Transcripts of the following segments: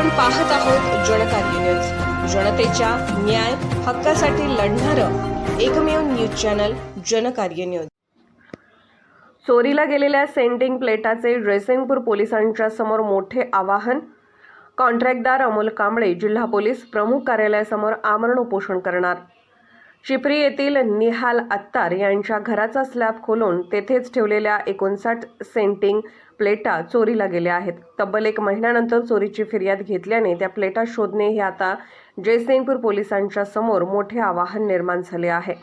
आपण पाहत आहोत जनकार्य न्यूज जनतेच्या न्याय हक्कासाठी लढणारं एकमेव न्यूज चॅनल जनकार्य न्यूज चोरीला गेलेल्या सेंटिंग प्लेटाचे ड्रेसिंगपूर पोलिसांच्या समोर मोठे आवाहन. कॉन्ट्रॅक्टदार अमोल कांबळे जिल्हा पोलीस प्रमुख कार्यालयासमोर आमरण उपोषण करणार. चिपरी येथील निहाल अत्तार यांच्या घराचा स्लॅब खोलून तेथेच ठेवलेल्या एकोणसाठ सेंटिंग प्लेटा चोरीला गेल्या आहेत. तब्बल एक महिन्यानंतर चोरीची फिर्याद घेतल्याने त्या प्लेटा शोधणे हे आता जयसिंगपूर पोलिसांच्या समोर मोठे आवाहन निर्माण झाले आहे.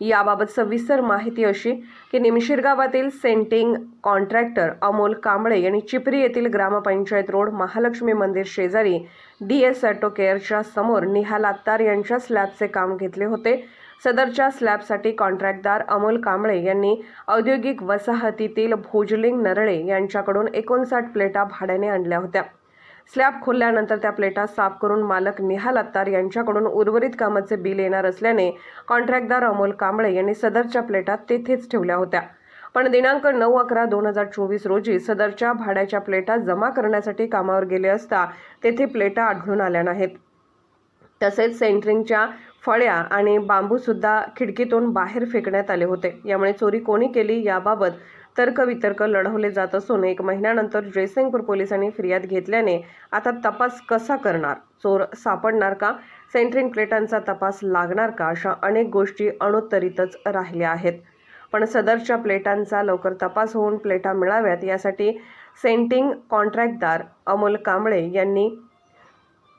याबाबत सविस्तर माहिती अशी की निमशीर गावातील सेंटिंग कॉन्ट्रॅक्टर अमोल कांबळे यांनी चिपरी येथील ग्रामपंचायत रोड महालक्ष्मी मंदिर शेजारी डी एस ऑटो केअरच्या समोर निहाल आत्तार यांच्या स्लॅबचे काम घेतले होते. सदरच्या स्लॅबसाठी कॉन्ट्रॅक्टदार अमोल कांबळे यांनी औद्योगिक वसाहतीतील भोजलिंग नरळे यांच्याकडून एकोणसाठ प्लेटा भाड्याने आणल्या होत्या. स्लॅब खोलल्यानंतर त्या प्लेटा साफ करून मालक निहाल अत्तार यांच्याकडून उर्वरित कामाचे बिल येणार असल्याने कॉन्ट्रॅक्टदार अमोल कांबळे यांनी सदरच्या प्लेटा तेथेच ठेवल्या होत्या. पण दिनांक नऊ अकरा दोन हजार चोवीस रोजी सदरच्या भाड्याच्या प्लेटा जमा करण्यासाठी कामावर गेले असता तेथे प्लेटा आढळून आल्या नाहीत. तसेच सेंटरिंगच्या फळ्या आणि बांबूसुद्धा खिडकीतून बाहेर फेकण्यात आले होते. यामुळे चोरी कोणी केली याबाबत तर्कवितर्क लढवले जात असून एक महिन्यानंतर जयसिंगपूर पोलिसांनी फिर्याद घेतल्याने आता तपास कसा करणार? चोर सापडणार का? सेंट्रिंग प्लेटांचा तपास लागणार का? अशा अनेक गोष्टी अणुत्तरितच राहिल्या आहेत. पण सदरच्या प्लेटांचा लवकर तपास होऊन प्लेटा मिळाव्यात यासाठी सेंटिंग कॉन्ट्रॅक्टदार अमोल कांबळे यांनी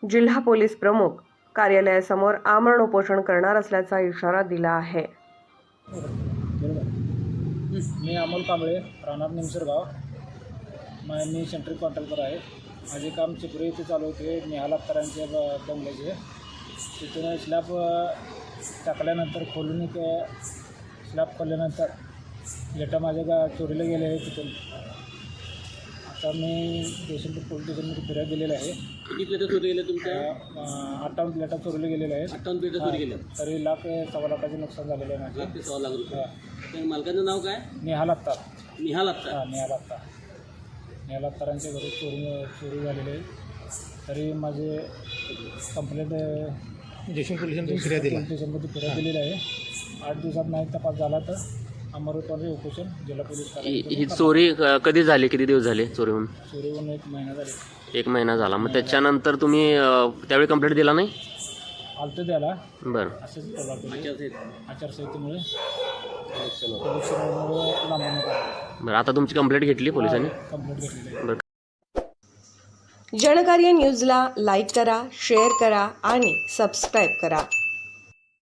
जिल्हा पोलीस प्रमुख कार्यालयासमोर आमरण उपोषण करणार असल्याचा इशारा दिला आहे. मी अमोल कांबळे राहणार निमसरगाव. माय मी सेंट्रल कॉन्ट्रॅक्टर आहे. माझे काम चिपरी इथे चालू होते निहाल अत्तरांचे ब- बंगल्याचे. तिथून स्लॅब टाकल्यानंतर खोलून एक स्लॅब खोलल्यानंतर लेटर माझ्या गा चोरीला गेले आहे तिथून. आता मी देशपूर पोलीस स्टेशनमध्ये फिरायला गेलेलं आहे. किती प्लेटा चोरी गेल्या तुमच्या? अठ्ठावन्न प्लेटा चोरीला गेलेल्या आहेत. अठ्ठावन्न प्लेटा चोरी गेल्या तरी लाख सव्वा लाखाचे नुकसान झालेलं आहे माझे. लाख ते सव्वा लाख रुपये. हा. मालकाचं नाव काय? निहाल अत्तार निहाल आत्ता हां निहाल अत्तार निहाल अत्तारांच्या घरी चोरी चोरी झालेली आहे. तरी माझे कंप्लेंट फिर्याद दिला. स्टेशनमध्ये फिर्याद दिलेली आहे. आठ दिवसात नाही तपास झाला तर उपोषण जिल्हा पोलीस ही ही चोरी क- कधी झाली? किती दिवस झाले चोरी होऊन? चोरी होऊन एक महिना झाले. एक महिना झाला. मग त्याच्यानंतर तुम्ही अ, त्यावेळी कंप्लेंट दिला नाही? आलतं त्याला. बरं. असंच केली. आचारसंहितेमुळे. इलेक्शनमुळे बरं आता तुमची कंप्लेंट घेतली पोलिसांनी? कंप्लेंट बरं. जनकार्य न्यूजला लाईक करा शेअर करा आणि सबस्क्राईब करा.